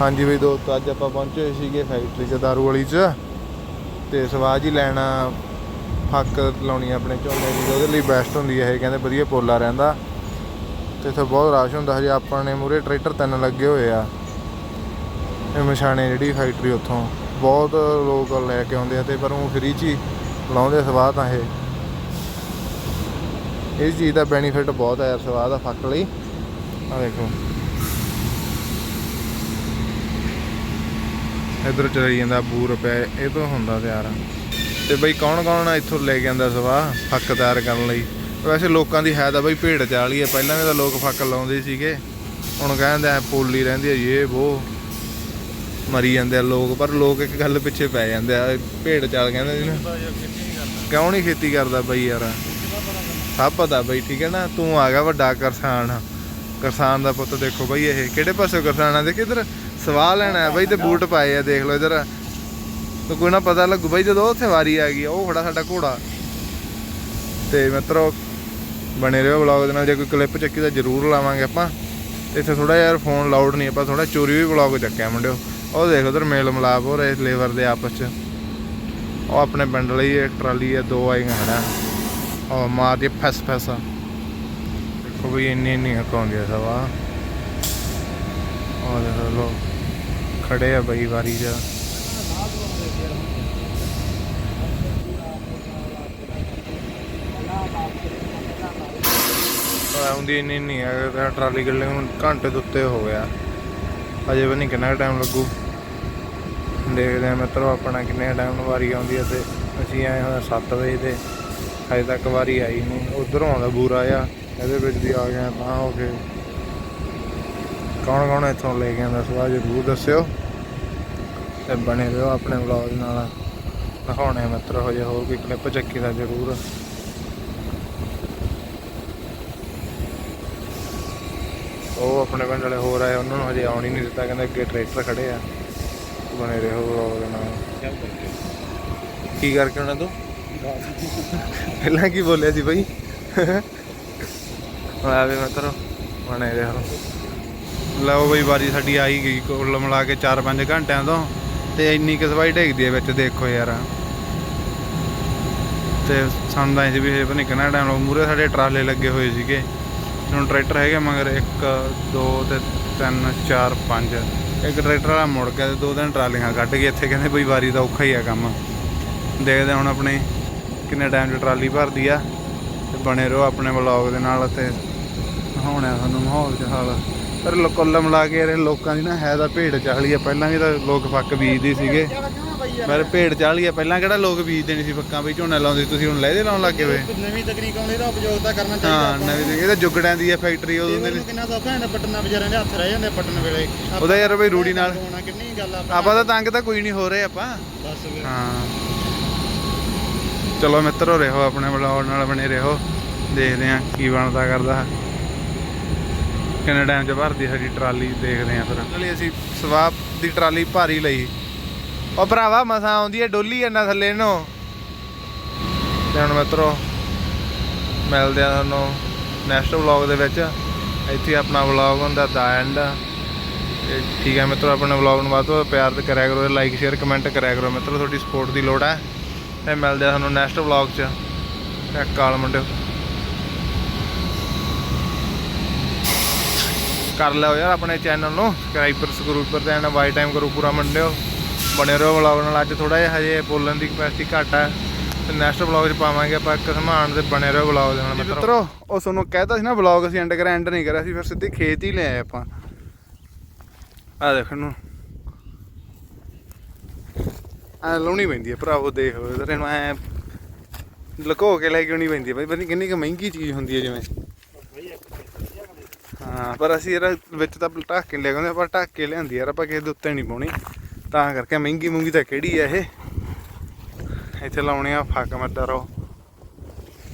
ਹਾਂਜੀ ਵੀ ਦੋਸਤੋ, ਅੱਜ ਆਪਾਂ ਪਹੁੰਚੇ ਹੋਏ ਸੀਗੇ ਫੈਕਟਰੀ 'ਚ, ਦਾਰੂ ਵਾਲੀ 'ਚ। ਤੇ ਸਵਾਜ ਹੀ ਲੈਣਾ ਫੱਕ ਲਾਉਣੀ ਆਪਣੇ ਝੋਨੇ ਦੀ, ਉਹਦੇ ਲਈ ਬੈਸਟ ਹੁੰਦੀ ਹੈ ਇਹ, ਕਹਿੰਦੇ ਵਧੀਆ ਪੋਲਾ ਰਹਿੰਦਾ। ਤੇ ਇੱਥੇ ਬਹੁਤ ਰਸ਼ ਹੁੰਦਾ, ਹਜੇ ਆਪਾਂ ਨੇ ਮੂਰੇ ਟਰੈਕਟਰ ਤਿੰਨ ਲੱਗੇ ਹੋਏ ਆ। ਇਹ ਮਸ਼ਾਣੇ ਜਿਹੜੀ ਫੈਕਟਰੀ ਉੱਥੋਂ, ਬਹੁਤ ਲੋਕ ਲੈ ਕੇ ਆਉਂਦੇ ਆ ਤੇ ਪਰ ਉਹ ਫ੍ਰੀ 'ਚ ਹੀ ਲਾਉਂਦੇ ਸਵਾਹ ਤਾਂ ਇਹ। ਇਸ ਚੀਜ਼ ਦਾ ਬੈਨੀਫਿਟ ਬਹੁਤ ਹੈ ਯਾਰ ਸਵਾਹ ਦਾ ਫੱਕ ਲਈ। ਆ ਦੇਖੋ। ਇਧਰ ਚਲਾਈ ਜਾਂਦਾ, ਬੂਰ ਪਿਆ, ਇਹ ਤੋਂ ਹੁੰਦਾ ਤਿਆਰ ਤੇ ਬਈ ਕੌਣ ਕੌਣ ਇੱਥੋਂ ਲੈ ਕੇ ਆਂਦਾ ਸਵਾ ਫੱਕ ਤਿਆਰ ਕਰਨ ਲਈ? ਵੈਸੇ ਲੋਕਾਂ ਦੀ ਹੈ ਤਾਂ ਬਈ ਭੇਡ ਚਾਲੀ ਹੈ ਪਹਿਲਾਂ ਵੀ ਤਾਂ ਲੋਕ ਫੱਕ ਲਾਉਂਦੇ ਸੀਗੇ। ਹੁਣ ਕਹਿੰਦੇ ਆ, ਪੋਲੀ ਰਹਿੰਦੀ ਹੈ ਇਹ ਉਹ ਮਰੀ ਜਾਂਦੇ ਆ ਲੋਕ, ਪਰ ਲੋਕ ਇੱਕ ਗੱਲ ਪਿੱਛੇ ਪੈ ਜਾਂਦੇ ਆ, ਭੇਡ ਚਾਲ ਕਹਿੰਦੇ ਜੀ ਨਾ। ਕਿਉਂ ਨਹੀਂ ਖੇਤੀ ਕਰਦਾ ਬਈ ਯਾਰ? ਸਭ ਪਤਾ ਬਈ, ਠੀਕ ਹੈ ਨਾ? ਤੂੰ ਆ ਗਿਆ ਵੱਡਾ ਕਿਸਾਨ। ਕਿਸਾਨ ਦਾ ਪੁੱਤ ਦੇਖੋ ਬਈ ਇਹ, ਕਿਹੜੇ ਪਾਸੇ ਕਿਸਾਨਾਂ ਦੇ ਕਿਧਰ ਸਵਾਹ ਲੈਣਾ ਹੈ ਬਈ ਤੇ ਬੂਟ ਪਾਏ ਆ, ਦੇਖ ਲਓ ਇਧਰ। ਤਾਂ ਕੋਈ ਨਾ ਪਤਾ ਲੱਗੂ ਬਈ ਜਦੋਂ ਉੱਥੇ ਵਾਰੀ ਆ ਗਈ, ਉਹ ਖੜਾ ਸਾਡਾ ਘੋੜਾ। ਤੇ ਮਿੱਤਰੋ, ਬਣੇ ਰਹੋ ਵਲੌਗ ਦੇ ਨਾਲ, ਜੇ ਕੋਈ ਕਲਿੱਪ ਚੱਕੀ ਤਾਂ ਜ਼ਰੂਰ ਲਾਵਾਂਗੇ ਆਪਾਂ। ਇੱਥੇ ਥੋੜਾ ਯਾਰ ਫੋਨ ਲਾਊਡ ਨਹੀਂ, ਆਪਾਂ ਥੋੜਾ ਚੋਰੀ ਵੀ ਵਲੌਗ ਚੱਕਿਆ ਮੁੰਡਿਓ। ਉਹ ਦੇਖ ਉਧਰ ਮੇਲ ਮਲਾਪ ਹੋ ਰਿਹਾ ਲੇਬਰ ਦੇ ਆਪਸ ਚ। ਉਹ ਆਪਣੇ ਪਿੰਡ ਲਈ ਇੱਕ ਟਰਾਲੀ ਆ, ਦੋ ਆਈਆਂ ਖੜਾ ਉਹ ਮਾਰਦੀ ਫਸ ਫਸ। ਦੇਖੋ ਵੀ ਇੰਨੀ ਇੰਨੀ ਹਕਾਉਂਦੀ ਆ ਸਵਾ। ਉਹ ਦੇਖੋ ਲੋ ਖੜੇ ਆ ਬਈ ਵਾਰੀ ਜਾ। ਆਉਂਦੀ ਇੰਨੀ ਨਹੀਂ ਹੈ ਟਰਾਲੀ ਗੱਲੇ ਹੁਣ ਘੰਟੇ ਦੇ ਉੱਤੇ ਹੋ ਗਿਆ। ਅਜੇ ਵੀ ਨਹੀਂ ਕਿੰਨਾ ਟਾਈਮ ਲੱਗੂ। ਦੇਖਦੇ ਆ ਮਿੱਤਰੋ ਆਪਣਾ ਕਿੰਨੇ ਟਾਈਮ ਨੂੰ ਵਾਰੀ ਆਉਂਦੀ ਹੈ ਤੇ ਅਸੀਂ ਆਏ ਹੋਏ 7 ਵਜੇ ਤੇ। ਅਜੇ ਤੱਕ ਵਾਰੀ ਆਈ ਨਹੀਂ ਉਧਰੋਂ ਆਉਂਦਾ ਬੂਰਾ ਆ ਇਹਦੇ ਵਿੱਚ ਵੀ ਆ ਗਿਆ ਤਾਂ ਹੋ ਕੇ ਕੌਣ ਕੌਣ ਇੱਥੋਂ ਲੈ ਕੇ ਆਉਂਦਾ ਸਵਾਲ ਜ਼ਰੂਰ ਦੱਸਿਓ ਤੇ ਬਣੇ ਰਹੋ ਆਪਣੇ ਵਲੌਗ ਨਾਲ। ਦਿਖਾਉਣੇ ਆ ਮਿੱਤਰ ਹੋ ਜੇ ਹੋਰ ਕੋਈ ਕਲਿੱਪ ਚੱਕੀ ਦਾ ਜ਼ਰੂਰ। ਉਹ ਆਪਣੇ ਪਿੰਡ ਵਾਲੇ ਹੋਰ ਆਏ, ਉਹਨਾਂ ਨੂੰ ਹਜੇ ਆਉਣ ਹੀ ਨਹੀਂ ਦਿੱਤਾ, ਕਹਿੰਦੇ ਅੱਗੇ ਟਰੈਕਟਰ ਖੜੇ ਆ। ਬਣੇ ਰਹੋ ਵਲੌਗ ਨਾਲ। ਕੀ ਕਰਕੇ ਉਹਨਾਂ ਤੋਂ? ਪਹਿਲਾਂ ਕੀ ਬੋਲਿਆ ਸੀ ਬਈ? ਆਵੇ ਮਿੱਤਰੋ, ਬਣੇ ਰਹੋ। ਲਓ ਬਈ ਵਾਰੀ ਸਾਡੀ ਆਈ ਗਈ ਕੁੱਲ ਮਿਲਾ ਕੇ 4-5 ਘੰਟਿਆਂ ਤੋਂ ਤੇ ਇੰਨੀ ਕਿ ਸਵਾਈ ਢੇਕਦੀ ਹੈ ਵਿੱਚ, ਦੇਖੋ ਯਾਰ। ਤੇ ਸਾਨੂੰ ਤਾਂ ਇਹ ਵੀ ਇਹ ਪਤਾ ਕਿੰਨਾ ਟਾਈਮ ਲੱਗ ਮੂਰੇ ਸਾਡੇ ਟਰਾਲੇ ਲੱਗੇ ਹੋਏ ਸੀਗੇ। ਹੁਣ ਟਰੈਕਟਰ ਹੈਗੇ ਮਗਰ 1 2 ਤੇ 3 4 5 ਇੱਕ ਟਰੈਕਟਰ ਵਾਲਾ ਮੁੜ ਗਿਆ ਤੇ ਦੋ ਦਿਨ ਟਰਾਲੀਆਂ ਕੱਢ ਕੇ ਇੱਥੇ ਕਹਿੰਦੇ ਬਈ ਵਾਰੀ ਦਾ ਔਖਾ ਹੀ ਆ ਕੰਮ। ਦੇਖਦੇ ਹੁਣ ਆਪਣੇ ਕਿੰਨੇ ਟਾਈਮ 'ਚ ਟਰਾਲੀ ਭਰਦੀ ਆ। ਤੇ ਬਣੇ ਰਹੋ ਆਪਣੇ ਵਲੌਗ ਦੇ ਨਾਲ ਤੇ ਦਿਖਾਉਣਾ ਤੁਹਾਨੂੰ ਮਾਹੌਲ ਚ ਪਰ ਲੋ- ਕੁੱਲ ਮਿਲਾ ਕੇ ਇਹ ਲੋਕਾਂ ਦੀ ਨਾ ਹੈ ਤਾਂ ਭੇਡ ਚਾਲੀ ਆ। ਪਹਿਲਾਂ ਵੀ ਤਾਂ ਲੋਕ ਫੱਕ ਬੀਜਦੇ ਸੀਗੇ। ਪਰ ਭੇਡ ਚਾਲੀ ਆ। ਪਹਿਲਾਂ ਕਿਹੜਾ ਲੋਕ ਬੀਜਦੇ ਨਹੀਂ ਸੀ ਫੱਕਾਂ ਵੀ ਝੋਨਾ ਲਾਉਂਦੇ ਤੁਸੀਂ ਹੁਣ ਲਹਿਦੇ ਲਾਉਣ ਲੱਗੇ ਵੇ। ਨਵੀਂ ਤਕਨੀਕ ਆਉਂਦੀ ਦਾ ਉਪਯੋਗ ਤਾਂ ਕਰਨਾ ਹਾਂ ਚਾਹੀਦਾ ਨਵੀਂ ਤੇ- ਇਹ ਤਾਂ ਜੁਗੜਿਆਂ ਦੀ ਆ ਫੈਕਟਰੀ ਉਦੋਂ ਦੇ ਕਿੰਨਾ ਸੌਖਾ ਹੁੰਦਾ ਪੱਟਣਾ ਵਿਚਾਰਿਆਂ ਦੇ ਹੱਥ ਰਹਿ ਜਾਂਦੇ ਪੱਟਣ ਵੇਲੇ। ਉਹਦਾ ਯਾਰ ਬਈ ਰੂੜੀ ਨਾਲ। ਕਿੰਨੀ ਗੱਲ ਆਪਾਂ ਤਾਂ ਤੰਗ ਤਾਂ ਕੋਈ ਨਹੀਂ ਹੋ ਰਹੇ ਆਪਾਂ। ਬਸ। ਹਾਂ। ਚਲੋ ਮਿੱਤਰੋ ਰਹੋ ਆਪਣੇ ਵਲੌਗ ਨਾਲ ਬਣੇ ਰਹੋ। ਦੇਖਦੇ ਆਂ ਕੀ ਬਣਦਾ ਕਰਦਾ। ਕਿੰਨੇ ਟਾਈਮ ਚ ਭਰਦੀ ਸਾਡੀ ਟਰਾਲੀ ਦੇਖਦੇ ਆਂ ਫਿਰ? ਚਲੀ ਅਸੀਂ ਸਵਾਪ ਦੀ ਟਰਾਲੀ ਭਾਰੀ ਲਈ। ਉਹ ਭਰਾਵਾ ਮਸਾਂ ਆਉਂਦੀ ਹੈ ਡੋਲੀ ਇੰਨਾ ਥੱਲੇ ਨੂੰ। ਤੇ ਹੁਣ ਮਿੱਤਰੋ, ਮਿਲਦੇ ਆ ਤੁਹਾਨੂੰ ਨੈਕਸਟ ਵਲੌਗ ਦੇ ਵਿੱਚ। ਇੱਥੇ ਆਪਣਾ ਵਲੌਗ ਹੁੰਦਾ ਦਾ ਐਂਡ ਤੇ ਠੀਕ ਹੈ ਮਿੱਤਰੋ, ਆਪਣੇ ਵਲੌਗ ਨੂੰ ਵੱਧ ਤੋਂ ਵੱਧ ਪਿਆਰ ਤੇ ਕਰਿਆ ਕਰੋ ਲਾਈਕ ਸ਼ੇਅਰ ਕਮੈਂਟ ਕਰਿਆ ਕਰੋ। ਮਿੱਤਰੋ, ਤੁਹਾਡੀ ਸਪੋਰਟ ਦੀ ਲੋੜ ਹੈ। ਤੇ ਮਿਲਦੇ ਆ ਤੁਹਾਨੂੰ ਨੈਕਸਟ ਵਲੌਗ 'ਚ। ਕਾਲ ਮੁੰਡਿਓ। ਕਰ ਲਿਓ ਯਾਰ ਆਪਣੇ ਚੈਨਲ ਨੂੰ। ਸਬਸਕ੍ਰਾਈਬਰ ਸਕਰੂਪਰ ਤੇ ਐਂਡ ਵਾਈ ਟਾਈਮ ਕਰੋ ਪੂਰਾ ਮੁੰਡਿਓ ਬਣੇ ਰਹੋ ਵਲੌਗ ਨਾਲ। ਅੱਜ ਥੋੜਾ ਜਿਹਾ ਹਜੇ ਬੋਲਣ ਦੀ ਕਪੈਸਿਟੀ ਘੱਟ ਹੈ ਤੇ ਨੈਕਸਟ ਵਲੌਗ 'ਚ ਪਾਵਾਂਗੇ ਆਪਾਂ ਇੱਕ ਸਮਾਨ ਤੇ ਬਣੇ ਰਹੋ ਵਲੌਗ ਦੇ ਨਾਲ ਮਿੱਤਰੋ। ਉਹ ਤੁਹਾਨੂੰ ਕਹਿਤਾ ਸੀ ਨਾ ਵਲੌਗ ਅਸੀਂ ਐਂਡ ਕਰਿਆ ਐਂਡ ਨਹੀਂ ਕਰਿਆ ਸੀ ਫਿਰ ਸਿੱਧੀ ਖੇਤ ਹੀ ਲੈ ਆਏ ਆਪਾਂ। ਆ ਦੇਖਣ ਨੂੰ ਆ ਲਾਉਣੀ ਪੈਂਦੀ ਹੈ ਭਰਾਵੋ ਦੇਖ ਲਓ ਇਹਨੂੰ ਐ ਲੁਕੋ ਕੇ ਲੈ ਕੇ ਆਉਣੀ ਪੈਂਦੀ ਹੈ ਬਈ ਕਿੰਨੀ ਕੁ ਮਹਿੰਗੀ ਚੀਜ਼ ਹੁੰਦੀ ਹੈ ਜਿਵੇਂ। ਹਾਂ, ਪਰ ਅਸੀਂ ਇਹਦਾ ਵਿੱਚ ਤਾਂ ਢੱਕ ਕੇ ਲੈ ਕੇ ਆਉਂਦੇ ਢੱਕ ਕੇ ਲਿਆਂਦੀ ਯਾਰ ਆਪਾਂ ਕਿਸੇ ਦੇ ਉੱਤੇ ਨਹੀਂ ਪਾਉਣੀ। ਤਾਂ ਕਰਕੇ ਮਹਿੰਗੀ ਮੂੰਗੀ ਤਾਂ ਕਿਹੜੀ ਆ ਇਹ? ਇੱਥੇ ਲਾਉਣੇ ਆ ਫੱਕ ਮਰਦਾ ਰਹੋ।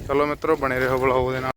ਚਲੋ ਮਿੱਤਰੋ, ਬਣੇ ਰਹੋ ਬਲੌਗ ਦੇ ਨਾਲ।